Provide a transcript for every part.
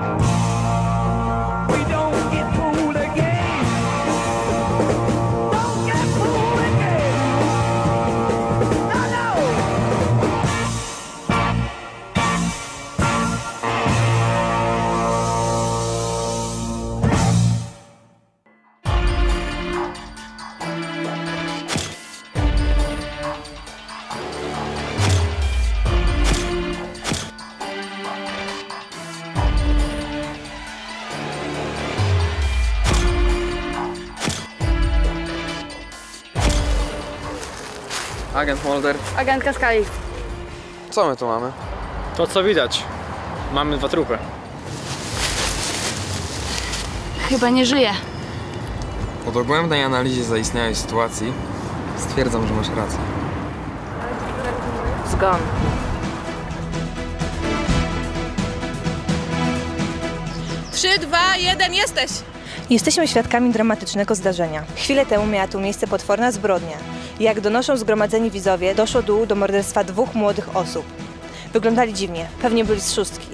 Bye. Agent Mulder. Agentka Skali. Co my tu mamy? To co widać. Mamy dwa trupy. Chyba nie żyje. Po dogłębnej analizie zaistniałej sytuacji stwierdzam, że masz rację. Zgon. Trzy, dwa, jeden, jesteś! Jesteśmy świadkami dramatycznego zdarzenia. Chwilę temu miała tu miejsce potworna zbrodnia. Jak donoszą zgromadzeni widzowie, doszło tu do morderstwa dwóch młodych osób. Wyglądali dziwnie, pewnie byli z szóstki.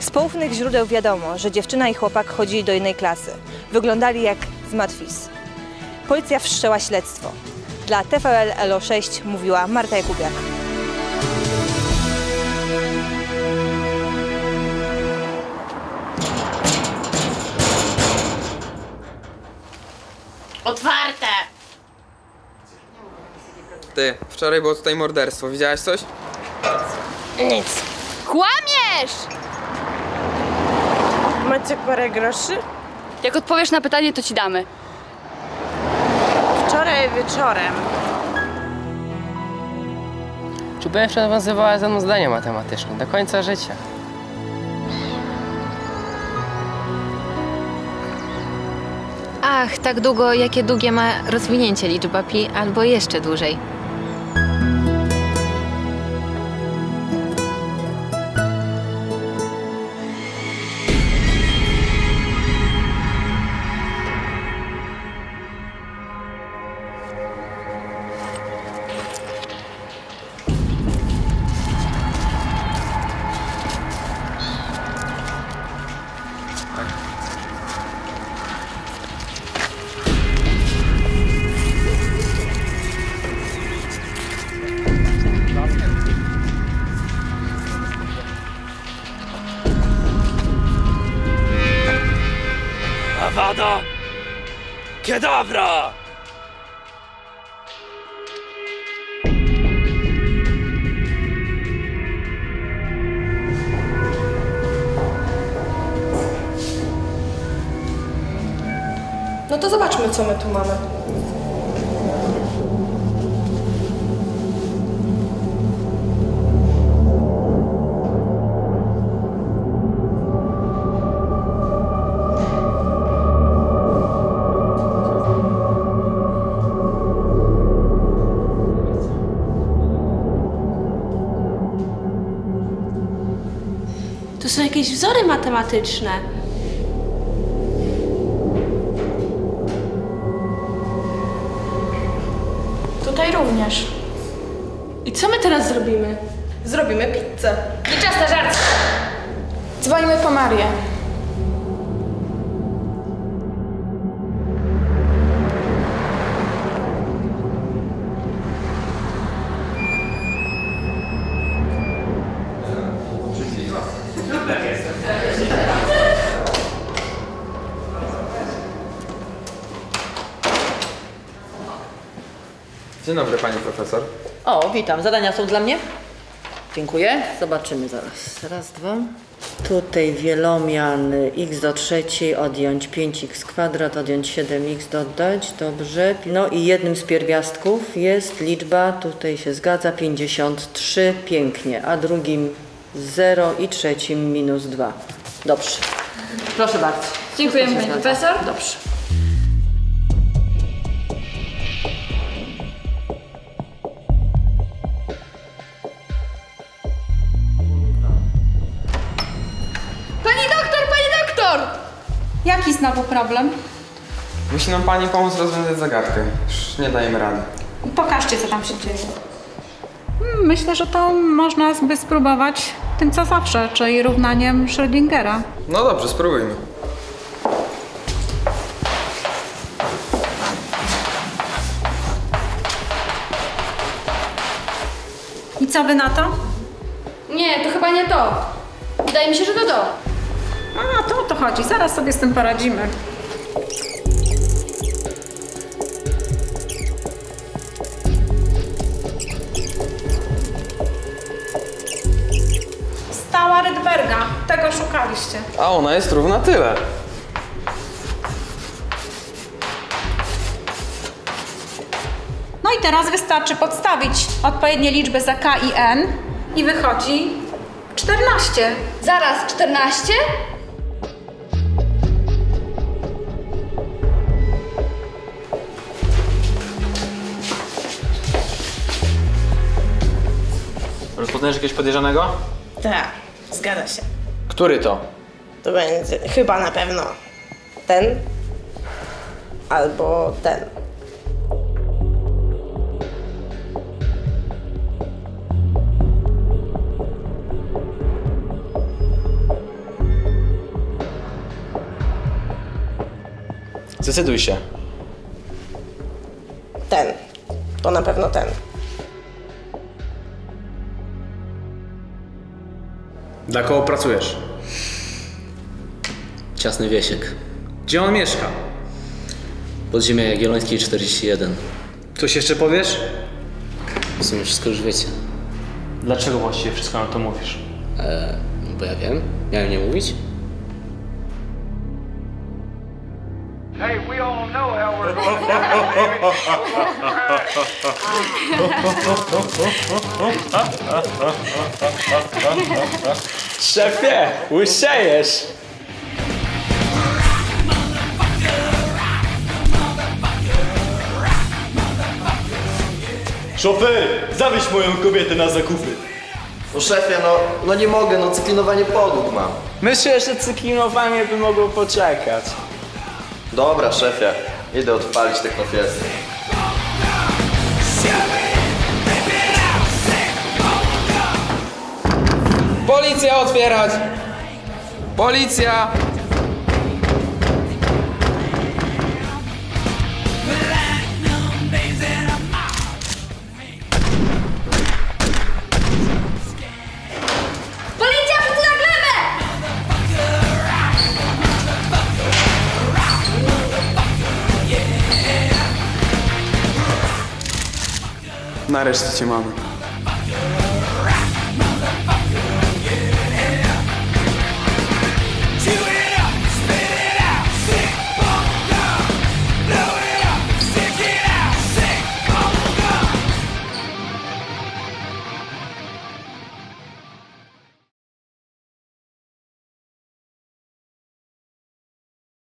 Z poufnych źródeł wiadomo, że dziewczyna i chłopak chodzili do jednej klasy. Wyglądali jak z matwis. Policja wszczęła śledztwo. Dla TVL LO6 mówiła Marta Jakubiak. Otwarte! Ty, wczoraj było tutaj morderstwo. Widziałaś coś? Kłamiesz! Macie parę groszy? Jak odpowiesz na pytanie, to ci damy. Wczoraj wieczorem. Czy będziesz nawiązywała ze mną zdania matematyczne do końca życia? Ach, tak długo, jakie długie ma rozwinięcie liczba pi, albo jeszcze dłużej. Kedavra! No to zobaczmy, co my tu mamy. Są jakieś wzory matematyczne. Tutaj również. I co my teraz zrobimy? Zrobimy pizzę. Nie czas na żart! Dzwonimy po Marię. Dzień dobry, pani profesor. O, witam. Zadania są dla mnie? Dziękuję. Zobaczymy zaraz. Raz, dwa. Tutaj wielomian x do trzeciej odjąć 5x kwadrat, odjąć 7x dodać. Dobrze. No i jednym z pierwiastków jest liczba, tutaj się zgadza, 53. Pięknie. A drugim 0 i trzecim minus 2. Dobrze. Proszę bardzo. Dziękujemy, pani profesor. Dobrze. Znowu problem? Musi nam pani pomóc rozwiązać zagadkę. Już nie dajemy rady. Pokażcie, co tam się dzieje. Myślę, że to można by spróbować tym co zawsze, czyli równaniem Schrödingera. No dobrze, spróbujmy. I co wy na to? Nie, to chyba nie to. Wydaje mi się, że to to. A, to o to chodzi, zaraz sobie z tym poradzimy. Stała Rydberga, tego szukaliście. A ona jest równa tyle. No i teraz wystarczy podstawić odpowiednie liczby za K i N i wychodzi 14. Zaraz, 14? Rozpoznajesz jakiegoś podejrzanego? Tak, zgadza się. Który to? To będzie chyba na pewno ten albo ten. Zdecyduj się. Ten. To na pewno ten. Dla kogo pracujesz? Ciasny Wiesiek. Gdzie on mieszka? Podziemia Jagiellońskiej 41. Coś jeszcze powiesz? W sumie wszystko już wiecie. Dlaczego właściwie wszystko nam to mówisz? Eee, bo ja wiem. Miałem nie mówić? Hey, Szefie, łysiejesz! Szofer, zawieź moją kobietę na zakupy. No szefie, no, no nie mogę, no cyklinowanie pogód mam. Myślę, że cyklinowanie by mogło poczekać. Dobra, szefie, idę odpalić technofiestę. Policja otwierać! Policja, нарешті ті мами.